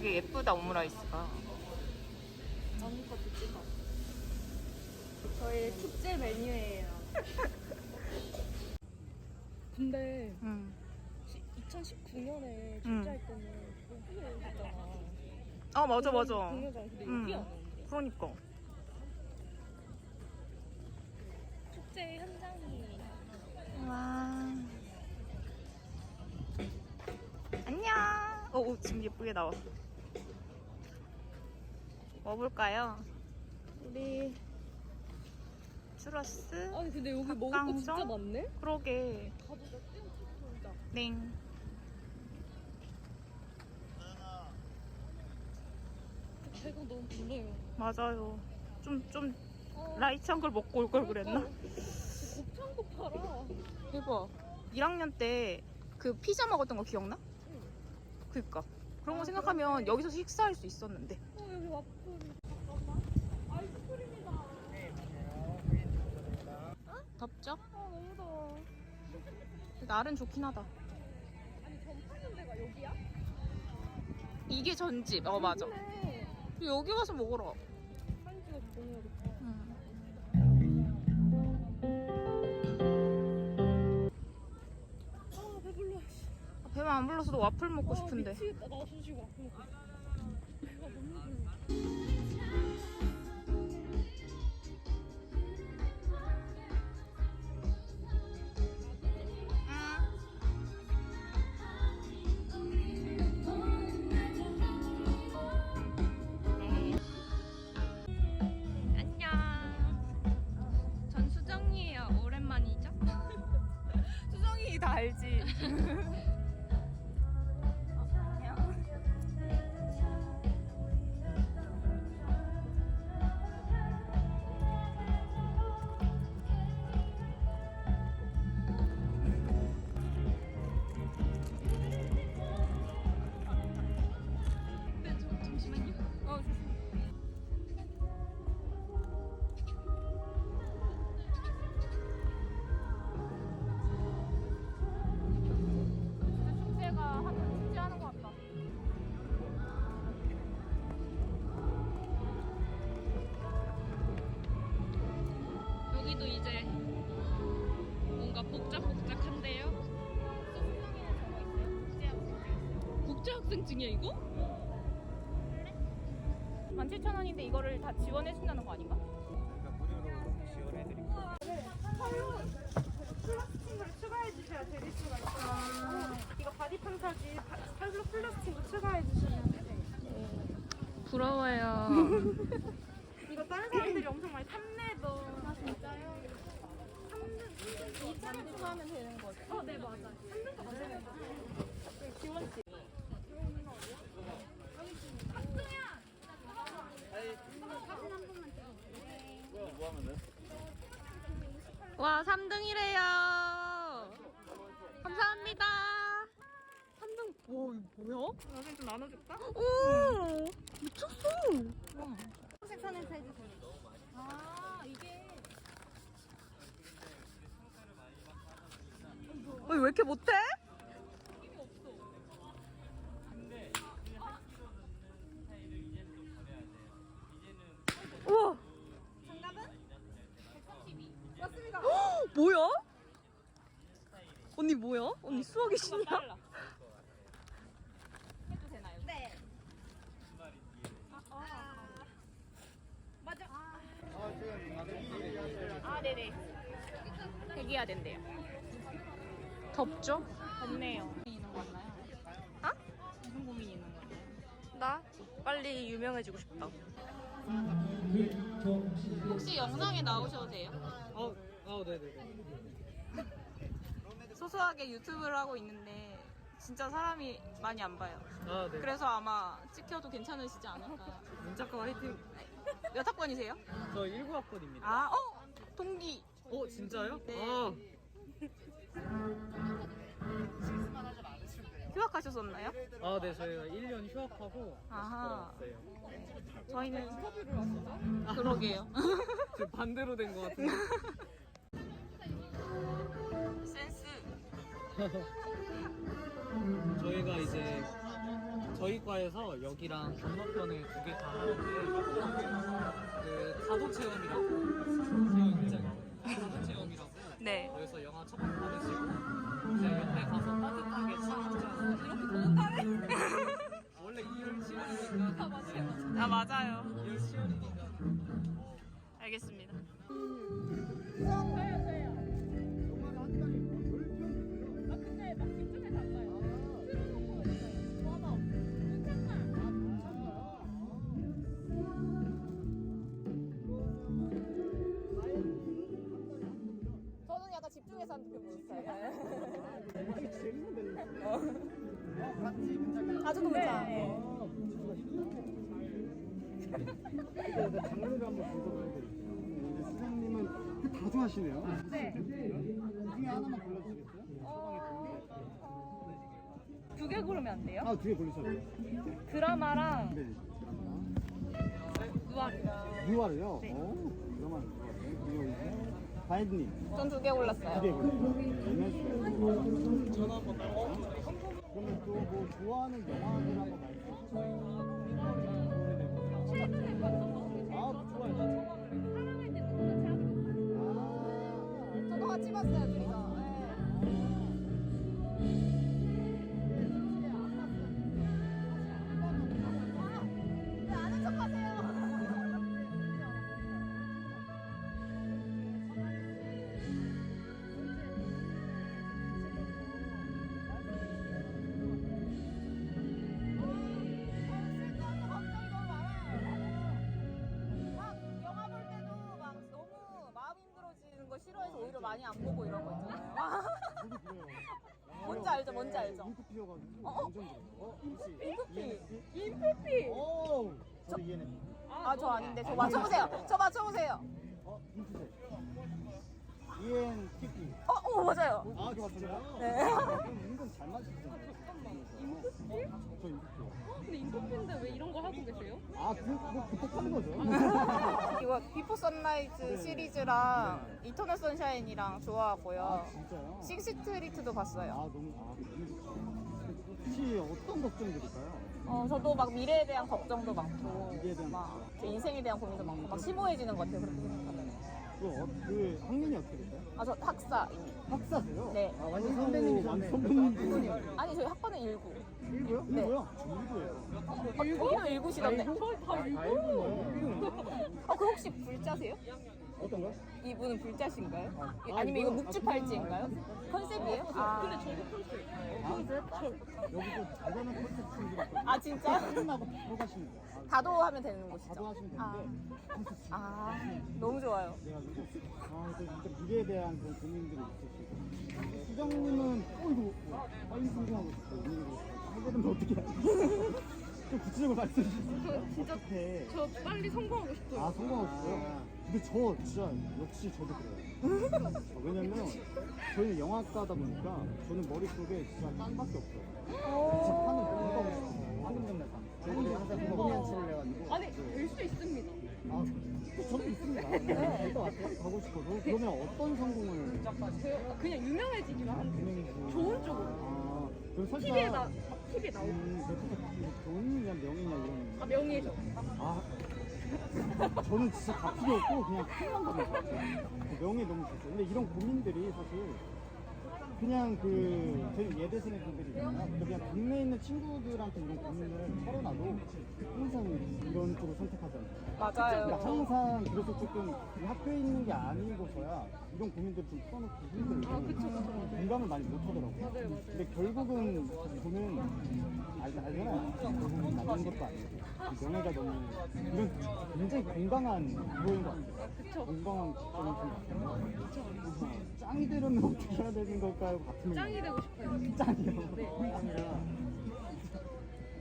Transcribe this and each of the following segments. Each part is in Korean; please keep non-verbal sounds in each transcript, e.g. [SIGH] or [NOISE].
되게 예쁘다 오므라이스가. 언니 것도 찍어. 저희 축제 메뉴예요. [LAUGHS] 근데 응. 2019년에 응. 축제할 때는 여기에 했잖아. 아 맞아 맞아. 공연장 근데 응. 여기 안 오는데. 그러니까. 축제 현장이 와. 안녕. 어, 오, 지금 예쁘게 나왔어. 뭐 볼까요? 우리 추러스? 아니 근데 여기 먹을 거? 진짜 많네? 그러게. 가보자 땡. 배가 너무 불러요 맞아요. 좀, 좀, 어, 라이트한 걸 먹고 올 걸 그랬나? 곱창 거 팔아 대박. 1학년 때 그 피자 먹었던 거 기억나? 그니까. 그런 거 생각하면 여기서 식사할 수 있었는데. 어 여기 와플이 잠깐만 아이스크림이다 덥죠? 아 너무 더워 날은 좋긴 하다. 아니 전 파는 데가 여기야? 이게 전집. 어, 맞아. 여기 가서 먹으러. 아 배불러 씨. 배만 안 불러서도 와플 먹고 아, 싶은데. 미치겠다 나 솔직히 와플 먹고 싶어 배가 너무 불러 여기도 이제 뭔가 복작복작한데요. 국제학생증이야 이거? 17,000원인데 이거를 다 지원해 준다는 거 아닌가? 플라스틱을 추가해 주셔야 드릴 수가 있어요. 이거 바디 판타지 팔로 플라스틱을 추가해 주시면 돼요. 부러워요. [LAUGHS] 이거 다른 사람들이 엄청 많이 탐내도. 아 진짜요? 3등, 2등에서 하면 되는 거죠? 어, 네 맞아요. 3등도 만들면 돼요. 네, 지원지. 와, 3등이래요. 감사합니다. 3등, 와, 이거 뭐야? 나중에 좀 나눠줄까? 오, 미쳤어. 색선에서 해주세요. 아, 이게. 어, 왜 이렇게 못해? 우와. 맞습니다. 헉, 뭐야? 언니 뭐야? 언니 수학이 신이야? 해도 되나요? 네. 아, 맞아. 아, 아, 네네. 대기해야 된대요. 덥죠? 덥네요. 있는 거 맞나요? 아? 무슨 고민이 있는 거예요? 나 빨리 유명해지고 싶다. 혹시 영상에 나오셔도 돼요? 어, 어, 네네네. 소소하게 유튜브를 하고 있는데 진짜 사람이 많이 안 봐요. 아, 네. 그래서 아마 찍혀도 괜찮으시지 않을까. 문짝가 화이팅. 몇 학번이세요? 저 19학번입니다. 아, 어? 동기. 어, 진짜요? 네. 아, 휴학하셨었나요? 아, 네, 저희가 1년 휴학하고 다시 아하. 돌아왔어요. 저희는 왔어? 그러게요. [LAUGHS] 지금 반대로 된 것 같은데. [LAUGHS] 저희가 이제 저희 과에서 여기랑 건너편에 두 개 다 하는데 그 가도 체험이라고 아 맞아요 아 맞아요. 2월 10월이니까 알겠습니다. 저는 약간 집중해서 하는 그 스타일. 가족도 문자. 장르를 한번 분석해드릴게요. 이제 수장님은 그다 좋아하시네요. 네. 그 중에 하나만 골라주시겠어요? 두개 고르면 안 돼요? 아, 두개 돼요. 드라마랑 네. 누아르. 유화를요? 네. 오. 그리고 이제 바이드님 전 두 개 골랐어요. 두개 고르셨어요. 전화 한번 그러면 또 뭐 좋아하는 영화들 한번 말씀해 주세요. 아, 좋아요. 아, 저도 같이 봤어요, 둘이서. 왜 오히려 많이 안 보고 이런 거 있잖아요. 뭔지 알죠, 뭔지 알죠. 인프 피어가지고 어? 완전 그래요. 어, 혹시 인프피. 인프피? 오, 저 ENFP. 아, 저 아닌데. 저 맞춰보세요. 저 맞춰보세요. 어, 인프세. ENTP. 어, 어, 맞아요. 아, 저 맞춰요? 네. 그럼 은근 잘 맞으시잖아요. 저. 근데 인터뷰인데 왜 이런 거 하고 계세요? 아, 그, 뭐, 부탁하는 거죠? [LAUGHS] 이거 비포 선라이즈 시리즈랑 이터널 선샤인이랑 좋아하고요. 아, 진짜요? 싱스트리트도 아, 봤어요. 너무, 아, 너무 좋죠. 혹시 어떤 걱정들일까요? 어, 저도 막 미래에 대한 걱정도 많고, 미래에 대한 막제 인생에 대한 고민도 많고, 막 심오해지는 것 같아요. 그렇게 생각하면. 그, 어, 그 학년이 어떻게 되세요? 아, 저 학사입니다. 학사세요? 네. 아, 완전 선배님이셨네. 선배님이시네. 아니, 저희 학번은 19. 일구요? 네. 일구요? 저 일구예요. 아, 거기도 19시던데. 다 일구요? 아, 그 혹시 불자세요? 어떤 거요? 이분은 불자신가요? 아, 아 니면 이거 이거요? 묵주팔찌인가요? 컨셉이에요? 아, 근데 컨셉? 대단한 컨셉 친구가 있거든요. 아, 진짜? 끝나고 바로 돼요. 아, 다도 하면 되는 곳이죠? 바로 하시면 아. 되는데 컨셉 친구. 아, 너무 좋아요. 그래가지고 아, 그래서 진짜 미래에 대한 그런 고민들이 있으시고 수정님은 어 이거 뭐, 빨리 성공하고 싶어 이거 해보면 어떻게 해야 좀 구체적으로 말씀해 주세요 진짜 어떻게 저 빨리 성공하고 싶어요. 아 성공하고 싶어요? 근데 저 진짜 역시 저도 그래요 [LAUGHS] 어, 왜냐면 저희는 영화과다 보니까 저는 머릿속에 진짜 딴밖에 없어요 진짜 파는 공부하고 싶어요 황금 장난감 저희들이 항상 공공연치를 해가지고 아니 될 수 있습니다. 아, 저도 있습니다. 네. 될것 같아요. 가고 싶어도. 그러면 어떤 성공을 저 그냥 유명해지기만 하면 돼요. 진행해 좋은 쪽으로. 아, 그럼 살짝 TV에 나 TV에 나오고. 음, 그 돈이냐 명이냐 이런. 아 명예죠. 아, 저는 진짜 다 필요 없고 그냥 큰만 가면. 그 명예 너무 좋죠. 근데 이런 고민들이 사실 그냥 그 저희 예대생의 분들이 있잖아요. 근데 그냥 국내에 있는 친구들한테 이런 고민을 털어놔도 항상 이런 쪽을 선택하잖아요. 그러니까 맞아요. 항상 그래서 조금 이 학교에 있는 게 아니고서야 이런 고민들 좀 풀어놓기 힘들고 공감을 많이 못 하더라고요. 근데 결국은 보면 알, 알잖아요. 결국은 남는 것도 아니고 이 명예가 너무 이런 굉장히 건강한 그거인 것 같아요. 건강한 접점인 것 같아요. 짱이 되려면 어떻게 해야 되는 걸까 요? 같은 짱이 되고 싶어요. 짱이요. 짱이라.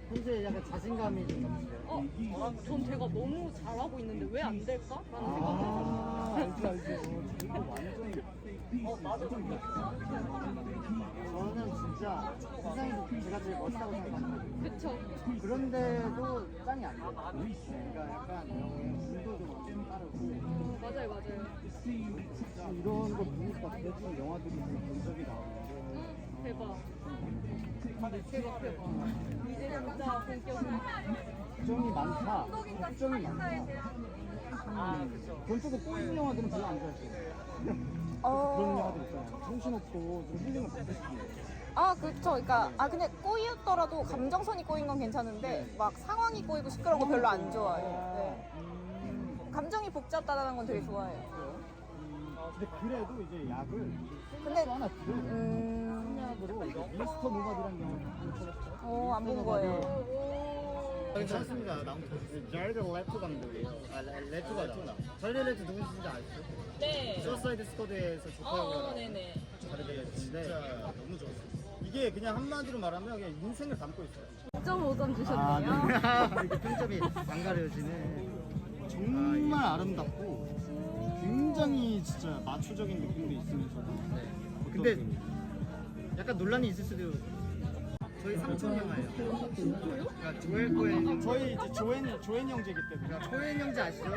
현재 약간 자신감이 좀 넘치세요. 어, 아, 전 제가 너무 잘하고 있는데 왜 안 될까? 라는 생각을. 아, 알지, 알지. 이거 완전. 어, 맞아. 저는 진짜 세상에서 제가 제일 멋있다고 생각합니다. 그쵸. 그런데도 짱이 안 돼요. 그러니까 약간 운도도 많이 따르고. 어, 맞아요, 맞아요. 이런 거 보니까 대충 영화들이 좀본 적이 나오는데. 대박. 대박 대박. 이제 진짜 본격으로. 걱정이 많다. 걱정이 많다. 아 그렇죠. 돈 쓰고 꼬인 영화들은 별로 안 좋아했어요. 그런 어. 영화들 있잖아요. 정신없고 좀 힐링을 받고 싶은 아, 그쵸. 그러니까 아 근데 꼬이었더라도 감정선이 꼬인 건 괜찮은데 막 상황이 꼬이고 시끄러운 거 별로 안 좋아해요. 네. 음, 감정이 복잡하다는 건 되게 좋아해요. 음, 근데 그래도 이제 약을 근데 또 하나 들어요. 음, 약으로 미스터 영화 보셨어요? 어, 안 본 거예요. 괜찮습니다. 나온 자르드 레토 감독이에요. 아, 레- 레토가 나. 자르드 레토 누군지 아시죠? 네. 수어사이드 스쿼드에서 조커 어, 역을 네네. 자르드 레토인데 너무 좋았어요. 이게 그냥 한마디로 말하면 그냥 인생을 담고 있어요. 5.5점 아, 주셨네요. 네. [LAUGHS] 이게 평점이 안 가려지네. 정말 아름답고 굉장히 진짜 마초적인 느낌도 있으면서도 네. 근데 약간 논란이 있을 수도. 저희 삼촌 영화예요. 그러니까 조엘 코엔 저희 이제 조엔 조엔 형제기 때문에 그러니까 코엔 형제 아시죠?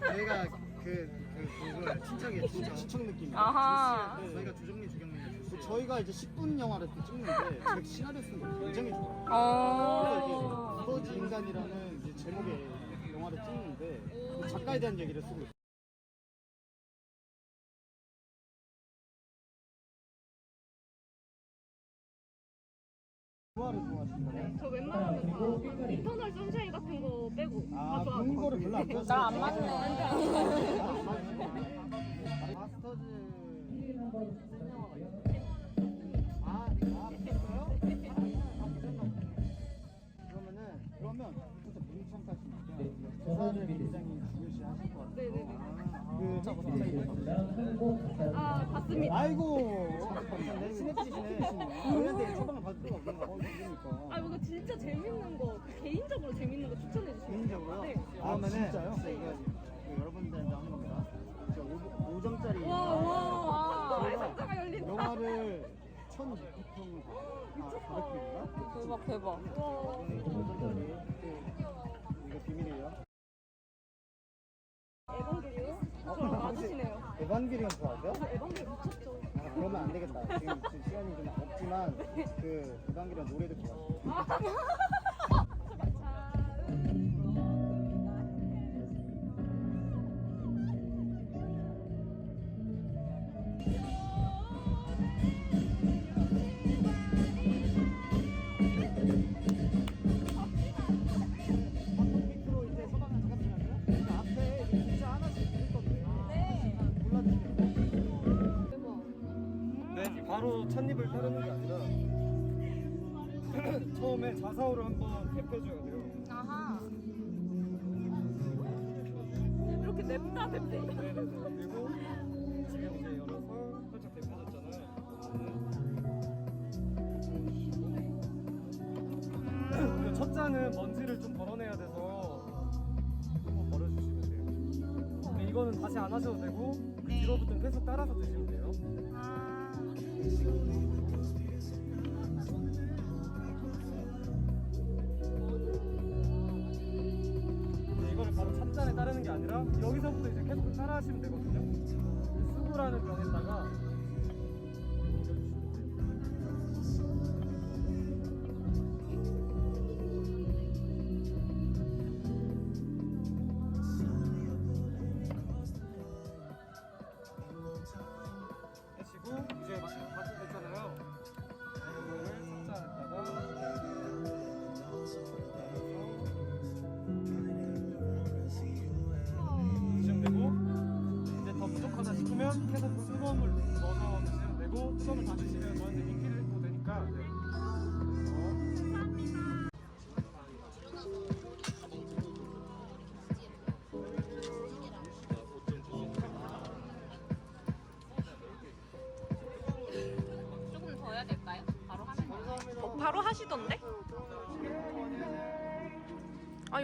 저희가 그, 그 그걸 친척이에요. 친척. 시청 느낌. 아하. 네. 저희가 조정민 조경민 그 저희가 이제 10분 영화를 또 찍는데 제가 시나리오 쓰는 걸 굉장히 좋아해요. 어. 그래서 이제 두더지 인간이라는 이제 제목의 영화를 찍는데 그 작가에 대한 얘기를 쓰고 있어요. 좋아하시나요? 저 웬만하면 다 이터널 선샤인 같은 거 빼고 다 아, 좋아하고. 본 거를 별로 안 좋아하시는 나랑 안 맞네. 마스터즈 아, 아, 보셨어요? 그러면은 그러면 진짜 부사를 굉장히 중요시 하실 것 같아요. 네네네. 그 저거 아, 봤습니다. 아이고 네. 아, 진짜요? 네, 이거 이거 여러분들한테 하는 겁니다. 5점짜리 와, 상자가 열린다. 영화를 1,600평 아, 400평인가? 대박 대박. 와. 이거 비밀이에요. 에반게리온? 저랑 맞으시네요. 에반게리온 좋아하세요? 저 에반게리온 미쳤죠. 아, 그러면 안 되겠다. 지금, 지금 시간이 좀 없지만 그 에반게리온 노래도 좋아해요. 밑 처음에 자사오를 한번 데펴줘야 돼요. 아하. 이렇게 냅다 냅다. 네네네. 그리고 지금 이제 열어서 살짝 데펴졌잖아요. 그리고 첫 잔은 먼지를 좀 덜어내야 돼서 한번 버려주시면 돼요. 근데 이거는 다시 안 하셔도 되고 그 뒤로부터는 계속 따라서 드시면 돼요. 근 여기서부터 이제 계속 따라 하시면 되거든요. 수구라는 병에다가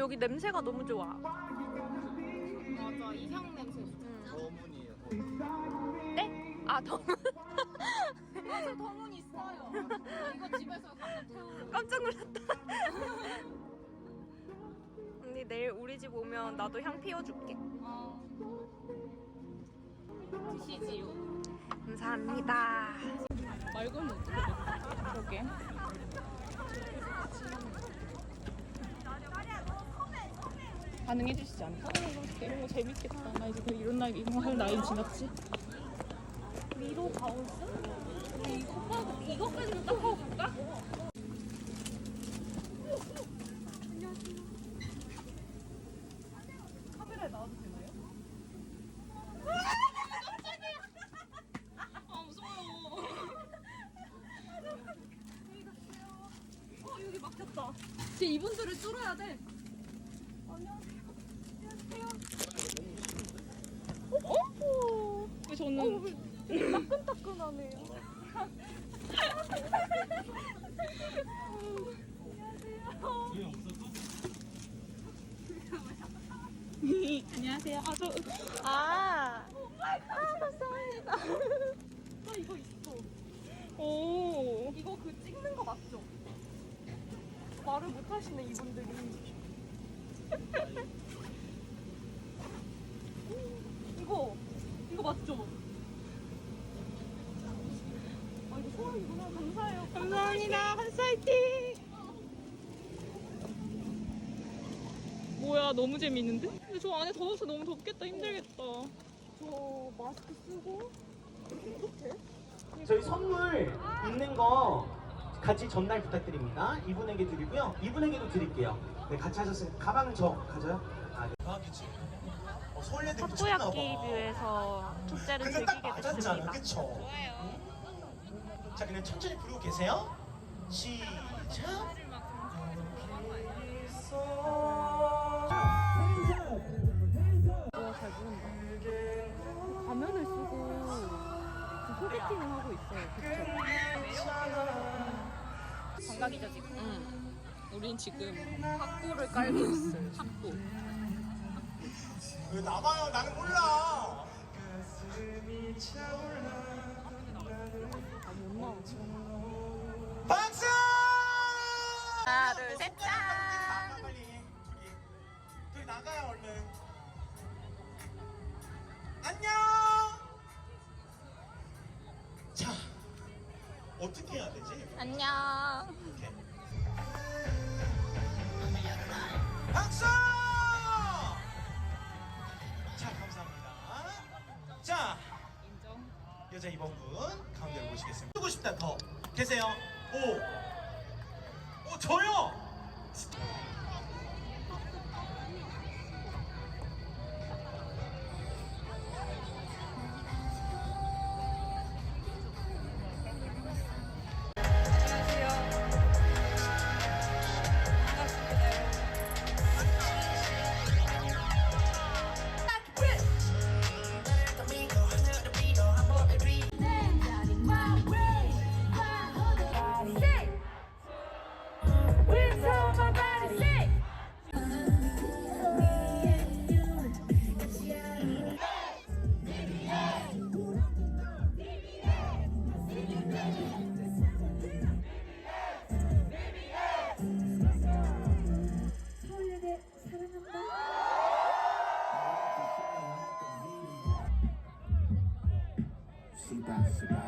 여기 냄새가 너무 좋아. 맞아 이향 냄새. 어머니예요. 네? 아 더. 그래서 더문 있어요. 이거 집에서 가끔 태우고. 깜짝 놀랐다. [LAUGHS] 언니 내일 우리 집 오면 나도 향 피워줄게. 드시지요. 감사합니다. 알고는 어떻게 돼? 그러게. 반응해 주시지 않을까? 어, 이런 거 재밌겠다. 나 이제 그 이런 나이 이런 거할 나이 지났지. 미로 바운스? 근데 이거 하고 이거까지는 딱 하고 갈까? 카메라에 나와도 되나요? 아 무서워. 어 이분들을 뚫어야 돼. 어? 왜 저는 따끈따끈하네요. 안녕하세요. 아 저 아. 아 감사합니다. 나 이거 있어. 오. 이거 그 찍는 거 맞죠? 말을 못 하시네 이분들이. 이거 맞죠? 아 이거 소원이구나 감사해요. 한사이팅. 뭐야 너무 재밌는데? 근데 저 안에 더워서 너무 덥겠다 힘들겠다. 저 마스크 쓰고 이렇게 저희 선물 있는 거 같이 전달 부탁드립니다. 이분에게 드리고요. 이분에게도 드릴게요. 네, 같이 하셨으니까 가방은 저 가져요? 아, 네. 아, 그치. 어, 서울예대 탁구야끼 뷰에서 축제를 근데 딱 즐기게 맞았잖아, 됐습니다. 그쵸? 좋아요. 자, 그냥 천천히 부르고 계세요. 시작. 와, 잘 부른다. 가면을 쓰고 그 소개팅을 하고 있어요. 그쵸? 감각이죠 지금. 응. 우린 지금 학구를 깔고 있어요. 학구. 왜 나봐요? 나는 몰라. 박수! 하나 둘 셋. 나가 빨리. 둘이. 둘이 나가요 얼른. 안녕. 자, 어떻게 해야 되지? 안녕. 이렇게. 박수! 자, 감사합니다. 자, 인정. 여자 2번분 가운데로 모시겠습니다. 쓰고 싶다 더 계세요. 오, 오 저요.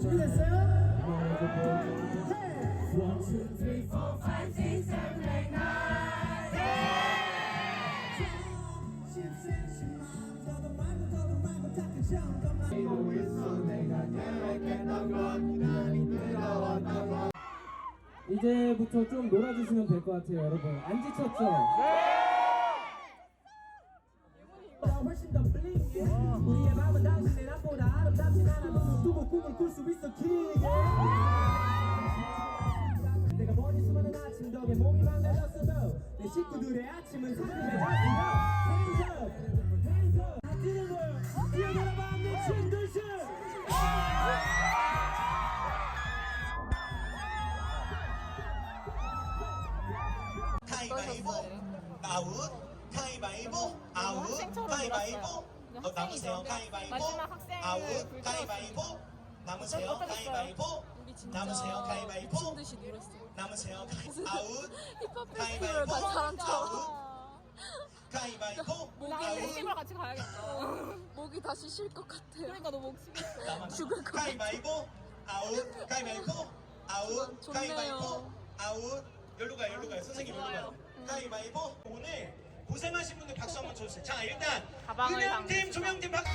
준비됐어요? Seven, eight, nine 십센치만 더도 말고 더도 말고 탁한 정도만 이러고 있어 내가 계획했던 건 많이 뜨거웠던 건 이제부터 좀 놀아주시면 될 것 같아요 여러분 안 지쳤죠? 훨 꿀수 있어 길게 내가 머리 수많은 아침 덕에 몸이 망가졌어도 내 식구들의 아침은 상큼해졌어 남으세요. 어떠셨어요? 가위바위보. 남으세요. 가위바위보. 듯이 놀았어. 남으세요. [LAUGHS] 가위- 아웃. 힙합 페스티벌 가위바위보. 간 사람처럼. 아웃. 가위바위보. 목이 아웃 페스티벌 같이 가야겠다. [LAUGHS] 목이 다시 쉴 것 같아. 그러니까 너목 쉬겠어. 남아. 죽을 것 같아. 가위바위보. 아웃. 가위바위보. 아웃. 좋네요. 가위바위보. 아웃. 여기로 가요 여기로 가요. 선생님 여기로 가요. 가위바위보. 오늘 고생하신 분들 박수 한번 쳐주세요. 자 일단 가방을 음향팀 담으시고. 조명팀 박수